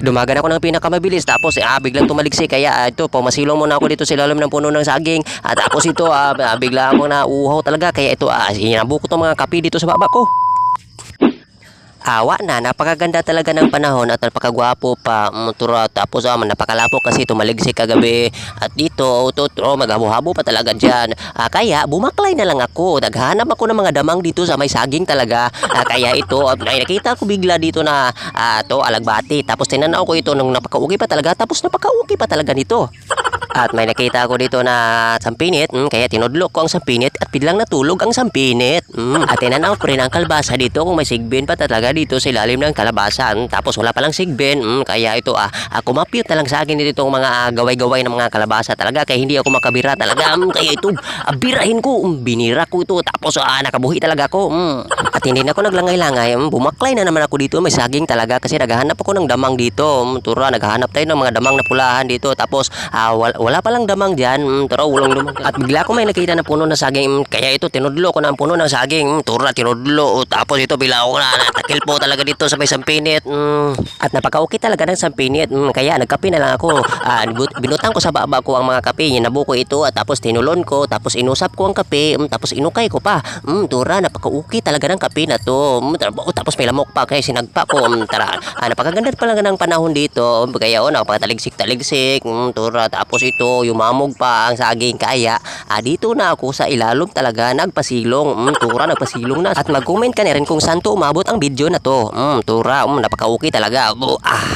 dumagan ako ng pinakamabilis tapos ah, biglang tumaliksik. Kaya ah, ito pumasilong muna ako dito sa ilalim ng puno ng saging. At tapos ito ah, ah, bigla akong nauuhaw talaga. Kaya ito ah, inabu ko tong mga kapi dito sa baba ko. Awa na, napakaganda talaga ng panahon at napakagwapo pa. Mm, tura, tapos ah, napakalapo kasi tumaligsik kagabi. At dito, tutro, maghabo-habo pa talaga dyan. Ah, kaya, bumaklay na lang ako. Naghanap ako ng mga damang dito sa may saging talaga. Ah, kaya ito, ah, ay, nakita ko bigla dito na ah, to, alagbati. Tapos tinanaw ko ito nung napakaugi pa talaga. Tapos napakaugi pa talaga nito. At may nakita ako dito na sampinit, mm, kaya tinudlok ko ang sampinit at biglang natulog ang sampinit. Mm, at tinanaw ko rin ang kalbasa dito kung may sigbin pa talaga dito sa ilalim ng kalabasan. Tapos wala palang sigbin, mm, kaya ito ah, ah kumapit na lang sa akin dito itong mga ah, gaway-gaway ng mga kalabasa talaga kaya hindi ako makabira talaga. Mm, kaya ito, ah, birahin ko, mm, binira ko ito tapos ah, nakabuhi talaga ako. Mm. At hindi na ako naglangay-langay, mm, bumaklay na naman ako dito, may saging talaga kasi naghahanap ako ng damang dito. Mm, tura, naghahanap tayo ng mga damang na pulahan dito tapos ah, wal- wala palang damang dyan. Mm, tura, walang damang. At bigla ko may nakita na puno ng saging. Mm, kaya ito, tinudlo ko na ang puno ng saging. Mm, tura, tinudlo. Oh, Tapos ito, bila ako na natakil po talaga dito sa may sampinit. Mm, at napaka-okay talaga ng sampinit. Mm, kaya nagkape na lang ako. But- binutang ko sa baba ko ang mga kape. Inabu ko ito at tapos tinulon ko. Tapos inusap ko ang kape. Mm, tapos inukay ko pa. Mm, tura, napaka-okay talaga ng kape na to. Mm, tara, oh, tapos may lamok pa kaya sinagpa ko. Mm, tara, ah, napakaganda talaga ng panahon dito. Kaya oh, napakataligsik-taligsik. Mm, tura, tapos ito, yumamog pa ang saging. Kaya, ah, dito na ako sa ilalom talaga nagpasilong. Mm, tura, nagpasilong na. At mag-comment ka na rin kung saan to umabot ang video na to. Mm, tura, mm, napaka-okay talaga. Oh, ah.